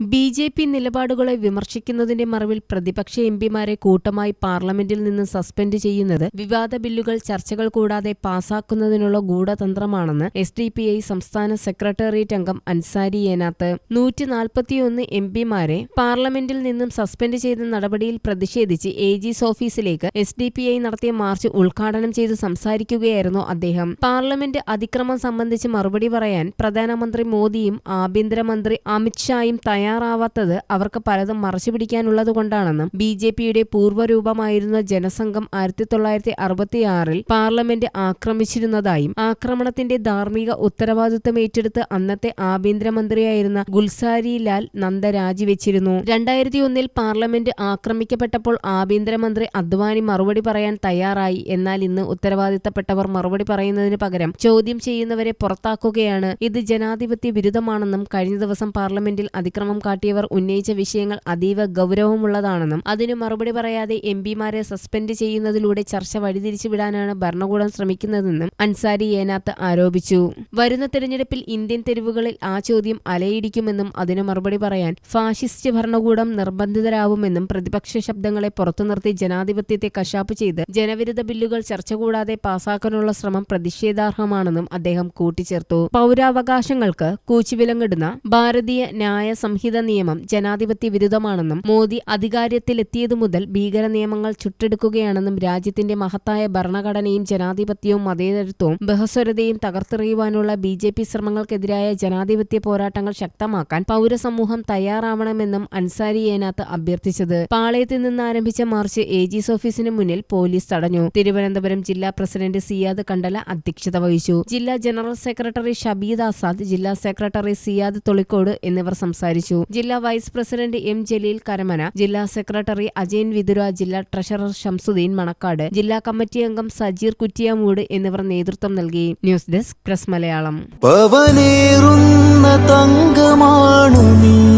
B J P നിലപാടുകളെ വിമർശിക്കുന്നതിന്റെ മറവിൽ പ്രതിപക്ഷ എംപിമാരെ കൂട്ടമായി പാർലമെന്റിൽ നിന്ന് സസ്പെൻഡ് ചെയ്യുന്നത് വിവാദ ബില്ലുകൾ ചർച്ചകൾ കൂടാതെ പാസാക്കുന്നതിനുള്ള ഗൂഢതന്ത്രമാണെന്ന് എസ് ഡി പി ഐ സംസ്ഥാന സെക്രട്ടേറിയറ്റ് അംഗം അൻസാരി ഏനാത്ത്. നൂറ്റി നാൽപ്പത്തിയൊന്ന് എംപിമാരെ പാർലമെന്റിൽ നിന്നും സസ്പെൻഡ് ചെയ്ത നടപടിയിൽ പ്രതിഷേധിച്ച് എ ജിസ് ഓഫീസിലേക്ക് എസ് ഡി പി ഐ നടത്തിയ മാർച്ച് ഉദ്ഘാടനം ചെയ്ത് സംസാരിക്കുകയായിരുന്നു അദ്ദേഹം. പാർലമെന്റ് അതിക്രമം സംബന്ധിച്ച് മറുപടി പറയാൻ പ്രധാനമന്ത്രി മോദിയും ആഭ്യന്തരമന്ത്രി അമിത്ഷായും തയ്യാറാവാത്തത് അവർക്ക് പലതും മറച്ചു പിടിക്കാനുള്ളത് കൊണ്ടാണെന്നും ബി ജെ പിയുടെ പൂർവരൂപമായിരുന്ന ജനസംഘം ആയിരത്തി തൊള്ളായിരത്തി അറുപത്തിയാറിൽ പാർലമെന്റ് ആക്രമിച്ചിരുന്നതായും ആക്രമണത്തിന്റെ ധാർമ്മിക ഉത്തരവാദിത്വം ഏറ്റെടുത്ത് അന്നത്തെ ആഭ്യന്തരമന്ത്രിയായിരുന്ന ഗുൽസാരി ലാൽ നന്ദ രാജിവെച്ചിരുന്നു. രണ്ടായിരത്തി ഒന്നിൽ പാർലമെന്റ് ആക്രമിക്കപ്പെട്ടപ്പോൾ ആഭ്യന്തരമന്ത്രി അദ്വാനി മറുപടി പറയാൻ തയ്യാറായി. എന്നാൽ ഇന്ന് ഉത്തരവാദിത്തപ്പെട്ടവർ മറുപടി പറയുന്നതിന് പകരം ചോദ്യം ചെയ്യുന്നവരെ പുറത്താക്കുകയാണ്. ഇത് ജനാധിപത്യ വിരുദ്ധമാണെന്നും കഴിഞ്ഞ ദിവസം പാർലമെന്റിൽ അതിക്രമം കാട്ടിയവർ ഉന്നയിച്ച വിഷയങ്ങൾ അതീവ ഗൗരവമുള്ളതാണെന്നും അതിന് മറുപടി പറയാതെ എം പിമാരെ സസ്പെൻഡ് ചെയ്യുന്നതിലൂടെ ചർച്ച വഴിതിരിച്ചു വിടാനാണ് ഭരണകൂടം ശ്രമിക്കുന്നതെന്നും അൻസാരി ഏനാത്ത് ആരോപിച്ചു. വരുന്ന തെരഞ്ഞെടുപ്പിൽ ഇന്ത്യൻ തെരുവുകളിൽ ആ ചോദ്യം അലയിടിക്കുമെന്നും അതിന് മറുപടി പറയാൻ ഫാഷിസ്റ്റ് ഭരണകൂടം നിർബന്ധിതരാവുമെന്നും പ്രതിപക്ഷ ശബ്ദങ്ങളെ പുറത്തുനിർത്തി ജനാധിപത്യത്തെ കശാപ്പ് ചെയ്ത് ജനവിരുദ്ധ ബില്ലുകൾ ചർച്ച കൂടാതെ പാസാക്കാനുള്ള ശ്രമം പ്രതിഷേധാർഹമാണെന്നും അദ്ദേഹം കൂട്ടിച്ചേർത്തു. പൗരാവകാശങ്ങൾക്ക് കൂച്ചുവിലങ്ങിടുന്ന ഭാരതീയ ന്യായ സംഹിത നിയമം ജനാധിപത്യ വിരുദ്ധമാണെന്നും മോദി അധികാരത്തിലെത്തിയതു മുതൽ ഭീകര നിയമങ്ങൾ ചുട്ടെടുക്കുകയാണെന്നും രാജ്യത്തിന്റെ മഹത്തായ ഭരണഘടനയും ജനാധിപത്യവും മതേതരത്വവും ബഹസ്വരതയും തകർത്തെറിയുവാനുള്ള ബി ജെ പി ശ്രമങ്ങൾക്കെതിരായ ജനാധിപത്യ പോരാട്ടങ്ങൾ ശക്തമാക്കാൻ പൗരസമൂഹം തയ്യാറാവണമെന്നും അൻസാരി ഏനാത്ത് അഭ്യർത്ഥിച്ചത്. പാളയത്ത് നിന്ന് ആരംഭിച്ച മാർച്ച് എ ജിസ് ഓഫീസിന് മുന്നിൽ പോലീസ് തടഞ്ഞു. തിരുവനന്തപുരം ജില്ലാ പ്രസിഡന്റ് സിയാദ് കണ്ടല അധ്യക്ഷത വഹിച്ചു. ജില്ലാ ജനറൽ സെക്രട്ടറി ഷബീദ് ആസാദ് ജില്ലാ സെക്രട്ടറി സിയാദ് തൊളിക്കോട് എന്നിവർ സംസാരിച്ചു. ജില്ലാ vice president M Jaleel Karamana ജില്ലാ സെക്രട്ടറി അജയൻ വിതുര ജില്ലാ ട്രഷറർ ഷംസുദ്ദീൻ മണക്കാട് ജില്ലാ കമ്മിറ്റി അംഗം സജീർ കുറ്റിയാമൂട് എന്നിവർ നേതൃത്വം നൽകി. News desk press Malayalam. പവനേറുന്ന തങ്കമാണു നീ.